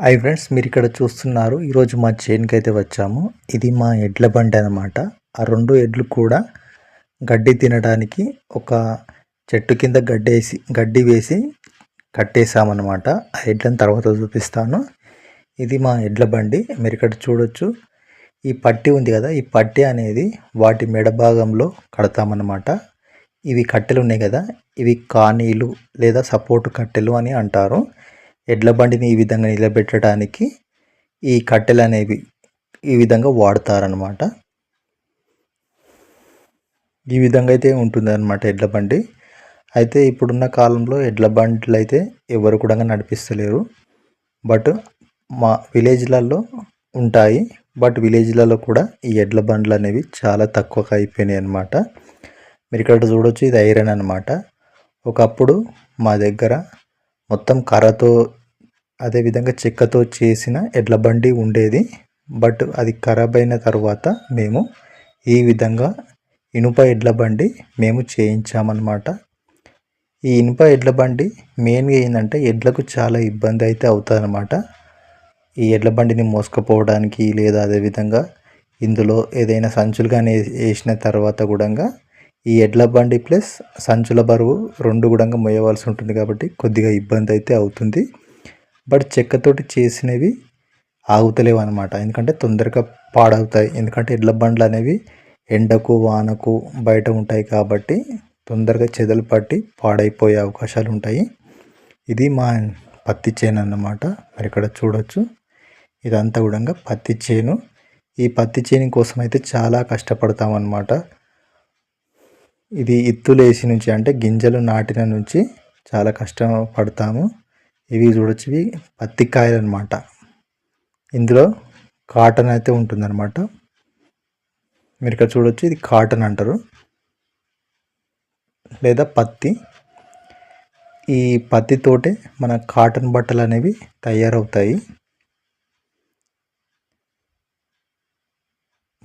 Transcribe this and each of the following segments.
Hi friends మీరు ఇక్కడ చూస్తున్నారు. ఈరోజు మా చేనుకి అయితే వచ్చాము. ఇది మా ఎడ్ల బండి అనమాట ఆ రెండు ఎడ్లు కూడా గడ్డి తినడానికి ఒక చెట్టు కింద గడ్డి వేసి గడ్డి వేసి కట్టేసామన్నమాట ఆ ఎడ్లను తర్వాత చూపిస్తాను. ఇది మా ఎడ్ల బండి. మీరు ఇక్కడ చూడొచ్చు. ఈ పట్టి ఉంది కదా ఈ పట్టి అనేది వాటి మెడ భాగంలో కడతామన్నమాట. ఇవి కట్టెలు ఉన్నాయి కదా ఇవి కానీలు లేదా సపోర్ట్ కట్టెలు అని అంటారు. ఎడ్ల బండిని ఈ విధంగా నిలబెట్టడానికి ఈ కట్టెలు అనేవి ఈ విధంగా వాడతారనమాట ఈ విధంగా అయితే ఉంటుంది అనమాట ఎడ్ల బండి. అయితే ఇప్పుడున్న కాలంలో ఎడ్ల బండ్లు అయితే ఎవరు కూడా నడిపిస్తలేరు. బట్ మా విలేజ్లలో ఉంటాయి. బట్ విలేజ్లలో కూడా ఈ ఎడ్ల బండ్లు అనేవి చాలా తక్కువగా అయిపోయినాయి అనమాట మీరు ఇక్కడ చూడొచ్చు ఇది ఐరన్ అనమాట ఒకప్పుడు మా దగ్గర మొత్తం కర్రతో అదేవిధంగా చెక్కతో చేసిన ఎడ్ల బండి ఉండేది. బట్ అది ఖరాబ్ అయిన తర్వాత మేము ఈ విధంగా ఇనుప ఎడ్ల బండి మేము చేయించామన్నమాట. ఈ ఇనుప ఎడ్ల బండి మెయిన్గా ఏంటంటే ఎడ్లకు చాలా ఇబ్బంది అయితే అవుతుందన్నమాట. ఈ ఎడ్ల బండిని మోసుకుపోవడానికి లేదా అదేవిధంగా ఇందులో ఏదైనా సంచులు కానీ వేసిన తర్వాత కూడా ఈ ఎడ్ల బండి ప్లస్ సంచుల బరువు రెండు కూడా మోయవలసి ఉంటుంది కాబట్టి కొద్దిగా ఇబ్బంది అయితే అవుతుంది. బట్ చెక్కతోటి చేసినవి ఆగుతలేవు అనమాట ఎందుకంటే తొందరగా పాడవుతాయి. ఎందుకంటే ఎడ్ల బండ్లు అనేవి ఎండకు వానకు బయట ఉంటాయి కాబట్టి తొందరగా చెదలు పట్టి పాడైపోయే అవకాశాలు ఉంటాయి. ఇది మా పత్తి చేను అన్నమాట. మరి ఇక్కడ చూడొచ్చు. ఇదంతా కూడా పత్తి చేను. ఈ పత్తి చేను కోసం అయితే చాలా కష్టపడతామన్నమాట ఇది ఇత్తులేసి నుంచి అంటే గింజలు నాటిన నుంచి చాలా కష్టపడతాము. ఇవి చూడొచ్చు ఇవి పత్తి కాయలు అనమాట ఇందులో కాటన్ అయితే ఉంటుందన్నమాట. మీరు ఇక్కడ చూడొచ్చు ఇది కాటన్ అంటారు. లేదా పత్తి. ఈ పత్తితోటే మన కాటన్ బట్టలు అనేవి తయారవుతాయి.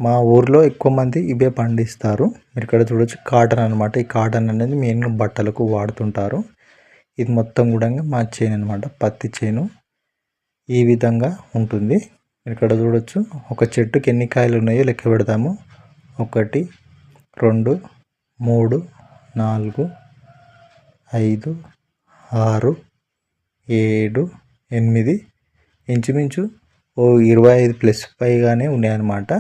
మా ఊర్లో ఎక్కువ మంది ఇవే పండిస్తారు. మీరు ఇక్కడ చూడొచ్చు కాటన్ అనమాట ఈ కాటన్ అనేది మెయిన్గా బట్టలకు వాడుతుంటారు. ఇది మొత్తం కూడా మా చేను అనమాట పత్తి చేను. ఈ విధంగా ఉంటుంది. మీరు ఇక్కడ చూడొచ్చు. ఒక చెట్టుకి ఎన్ని కాయలు ఉన్నాయో లెక్క పెడతాము. ఒకటి రెండు మూడు నాలుగు ఐదు ఆరు ఏడు ఎనిమిది. ఇంచుమించు ఓ ఇరవై ఐదు ప్లస్ పైగానే ఉన్నాయన్నమాట.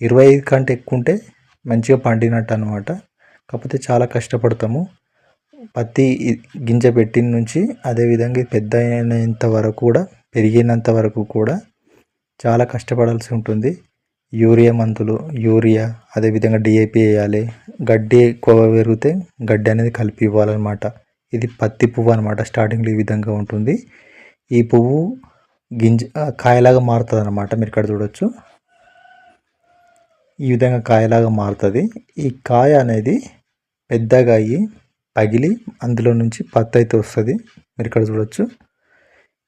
ఇరవై ఐదు కంటే ఎక్కువ ఉంటే మంచిగా పండినట్టు అనమాట కాకపోతే చాలా కష్టపడతాము. పత్తి గింజ పెట్టిన నుంచి అదేవిధంగా పెద్ద అయినంత వరకు కూడా పెరిగినంత వరకు కూడా చాలా కష్టపడాల్సి ఉంటుంది. యూరియా మందులు యూరియా అదేవిధంగా డిఏపి వేయాలి. గడ్డి ఎక్కువ పెరిగితే గడ్డి అనేది కలిపి ఇవ్వాలన్నమాట. ఇది పత్తి పువ్వు అనమాట స్టార్టింగ్లో ఈ విధంగా ఉంటుంది. ఈ పువ్వు గింజ కాయలాగా మారుతుంది అనమాట మీరు ఇక్కడ చూడొచ్చు. ఈ విధంగా కాయలాగా మారుతుంది. ఈ కాయ అనేది పెద్దగా అయ్యి పగిలి అందులో నుంచి పత్తి అయితే వస్తుంది. మీరు ఇక్కడ చూడొచ్చు.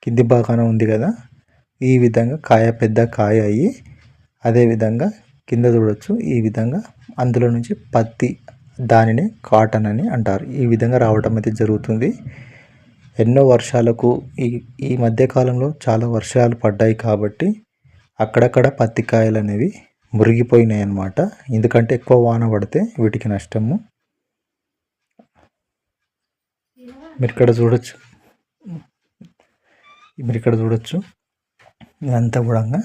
కింది భాగాన ఉంది కదా. ఈ విధంగా కాయ పెద్ద కాయ అయ్యి అదేవిధంగా కింద చూడొచ్చు. ఈ విధంగా అందులో నుంచి పత్తి దానిని కాటన్ అని అంటారు. ఈ విధంగా రావటం అయితే జరుగుతుంది. ఎన్నో వర్షాలకు ఈ ఈ మధ్యకాలంలో చాలా వర్షాలు పడ్డాయి కాబట్టి అక్కడక్కడ పత్తి కాయలు అనేవి మురిగిపోయినాయి అన్నమాట ఎందుకంటే ఎక్కువ వాన పడితే వీటికి నష్టము. మీరు ఇక్కడ చూడొచ్చు. మీరు ఇక్కడ చూడొచ్చు. ఇదంతా కూడా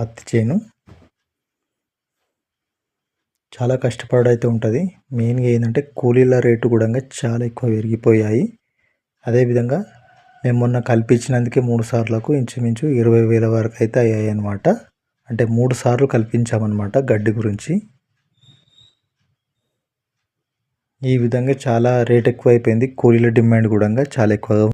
పత్తి చేను. చాలా కష్టపడైతే ఉంటుంది. మెయిన్గా ఏంటంటే కూలీల రేటు కూడా చాలా ఎక్కువ పెరిగిపోయాయి. అదేవిధంగా మేము మొన్న కల్పించినందుకే మూడు సార్లకు ఇంచుమించు ఇరవై వేల వరకు అయితే అయ్యాయి అన్నమాట అంటే మూడు సార్లు కల్పించామన్నమాట గడ్డి గురించి. ఈ విధంగా చాలా రేట్ ఎక్కువైపోయింది. కూలీల డిమాండ్ కూడా చాలా ఎక్కువగా